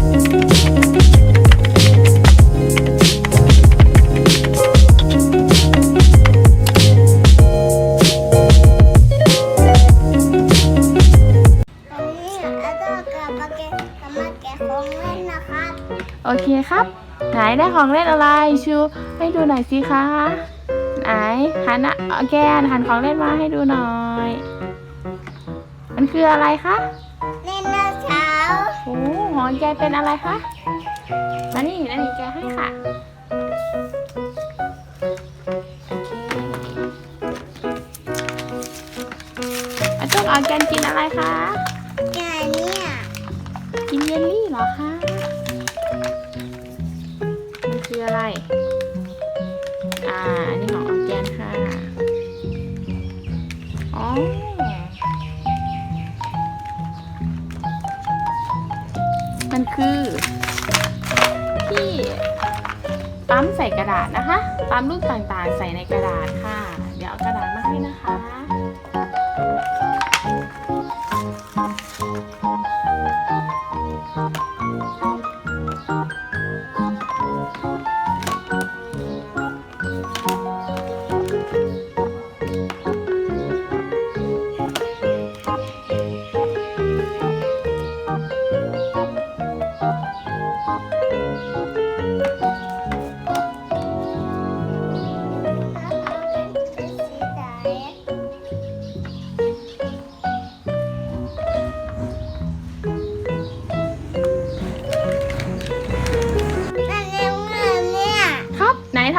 ตอนนี้อาโต้กับมาแกะกับมาแกะของเล่นนะครับโอเคครับ ไหนได้ของเล่นอะไรชูให้ดูหน่อยสิคะ ไหนหันอะเอาแกนหันของเล่นมาให้ดูหน่อย มันคืออะไรคะ ของแกเป็นอะไรคะมานี่นั่นนี่แกให้ค่ะอเคอาต้องเอาแกนกินอะไรคะแกเนี่ยกินเยลลี่เหรอคะมันคืออะไร อ่า อันนี้ของออแกนค่ะ อ๋อ คือที่ปั๊มใส่กระดาษนะคะ ปั๊มรูปต่างๆ ใส่ในกระดาษค่ะ เดี๋ยวเอากระดาษมาให้นะคะ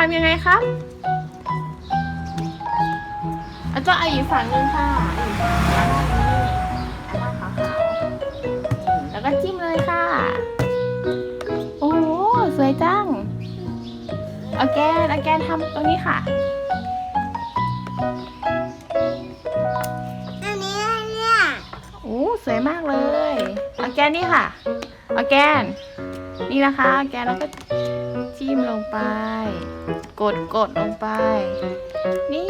ำยังไงครับอาจารย์เอาอีกฝั่งหนึ่งค่ะอีกฝั่งด้านนี้ด้านขาวๆนี่แล้วก็จิ้มเลยค่ะ โอ้โหสวยจังเอาแกนเอาแกนทำตรงนี้ค่ะอันนี้อะไรเนี่ยโอ้สวยมากเลยเอาแกนนี่ค่ะเอาแกน นี่นะคะเอาแกนแล้วก็จิ้มลงไป กดกดลงไป นี่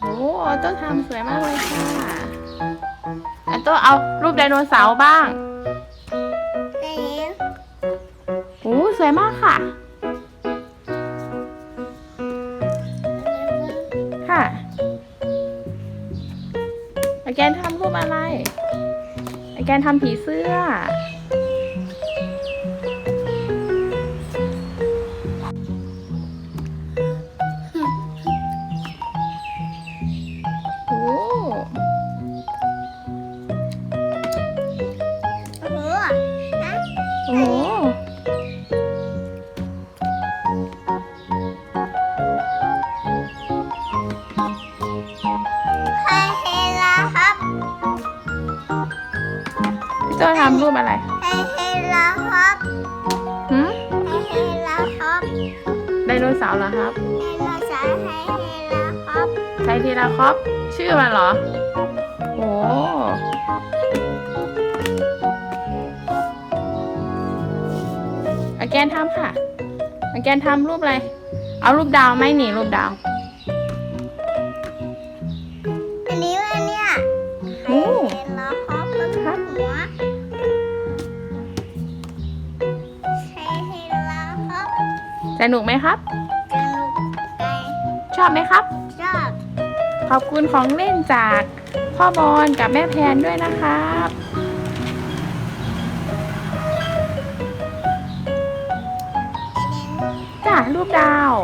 โอ้ต้นทำสวยมากเลยค่ะอันต้เอารูปไดโนเสาร์บ้างไหนโอ้สวยมากค่ะ ค่ะอาแกนทำรูปอะไรอาแกนทำผีเสื้อ อ้โหใครเฮลาครับพี่โจ้ทำรูปอะไรใครเฮลาครับหืมใครเฮลาครับไดโนเสาร์เหรอครับ ไดโนเสาร์ใครเฮลาครับไทรทีราคอปชื่อมันเหรอ โอ้ อาแกนทำค่ะอาแกนทำรูปอะไร เอารูปดาวไหมหนีรูปดาวอันนี้ว่าเนี่ยใครโอ้เฮลาครับบนครับหัวใครเฮลาครับสนุกไหมครับ สนุกใจชอบไหมครับ ชอบ ขอบคุณของเล่นจากพ่อบอลกับแม่แพนด้วยนะครับ รูปดาว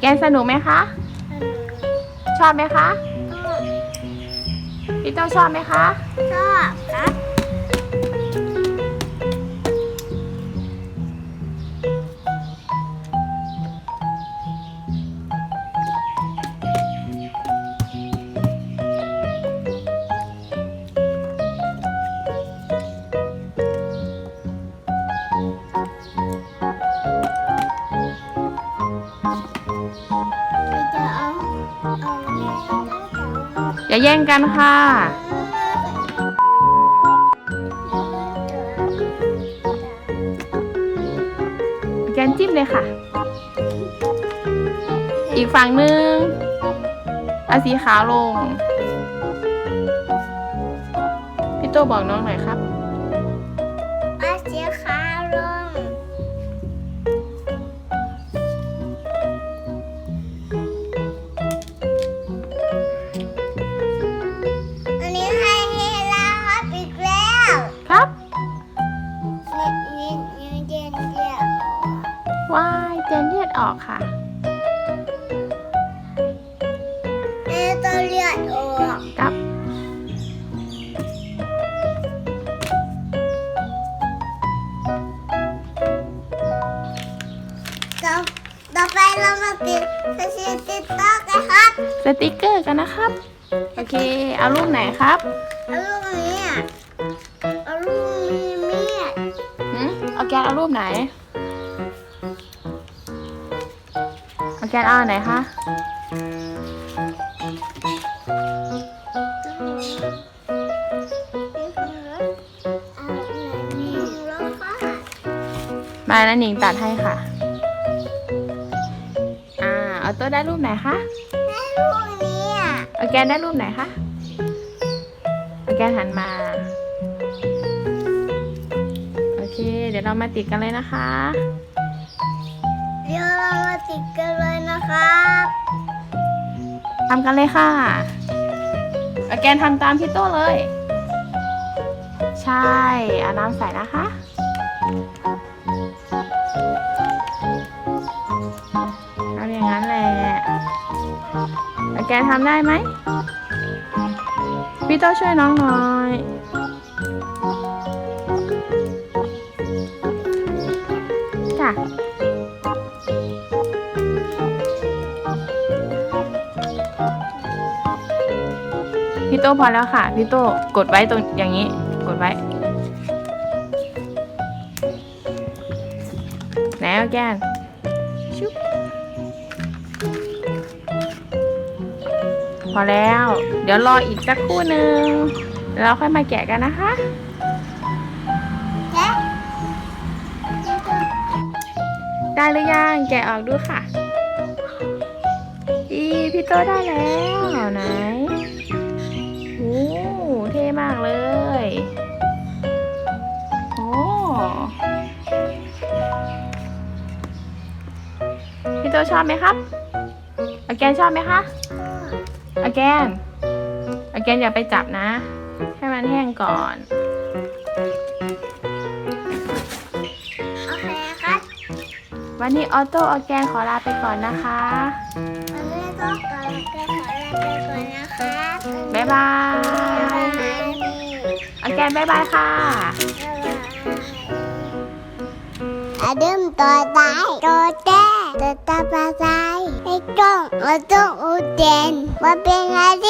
แกนสนุกไหมคะ ชอบไหมคะ พี่โต้ชอบไหมคะ ชอบครับ อย่าแย่งกันค่ะ แกนจิ้มเลยค่ะ อีกฝั่งหนึ่งเอาสีขาวลง พี่โตบอกน้องหน่อยครับ ค่ะแม่ตัวเลือดออกครับต่อต่อไปเรามาติดสถิติต่อกันครับ สติกเกอร์กันนะครับ โอเค เอารูปไหนครับ เอาลูกนี้อะเอาลูกมีมีดหืมเอาแกนเอารูปไหน แกนเอาอันไหนคะมาแล้วหนิงตัดให้ค่ะ อ่า เอาตัวได้รูปไหนคะเอาแกนได้รูปไหนคะเอาแกนหันมา โอเค เดี๋ยวเรามาติดกันเลยนะคะ เดี๋ยวเรามาติดกันเลยนะ ครับทำกันเลยค่ะอาแกนทำตามพี่โต้เลย ใช่เอาน้ำใส่นะคะเอาอย่างนั้นแหละอาแกนทำได้ไหมพี่โต้ช่วยน้องหน่อย โต้พอแล้วค่ะ พี่โต้กดไว้ตรงอย่างนี้ กดไว้ไหนเอาแกนชุบพอแล้ว เดี๋ยวรออีกสักครู่หนึ่งแล้วเราค่อยมาแกะกันนะคะแกะได้หรือยังแกะออกดูค่ะ อีพี่โตได้แล้วไหนโพี่โตชอบไหมครับอาแกนชอบไหมคะอาแกนอาแกนอย่าไปจับนะ ให้มันแห้งก่อน โอเคครับวันนี้ออโต้ออร์แกนขอลาไปก่อนนะคะวันนี้ต้องขอแกขอลาไปก่อนนะครับบ๊ายบายบ๊ายบายออร์แกนบ๊ายบายค่ะอะดึมตัวตายตัวแต้ตัวตาปลาตายให้ก ล้องมาต้องอุดเด่นว่าเป็นอะไ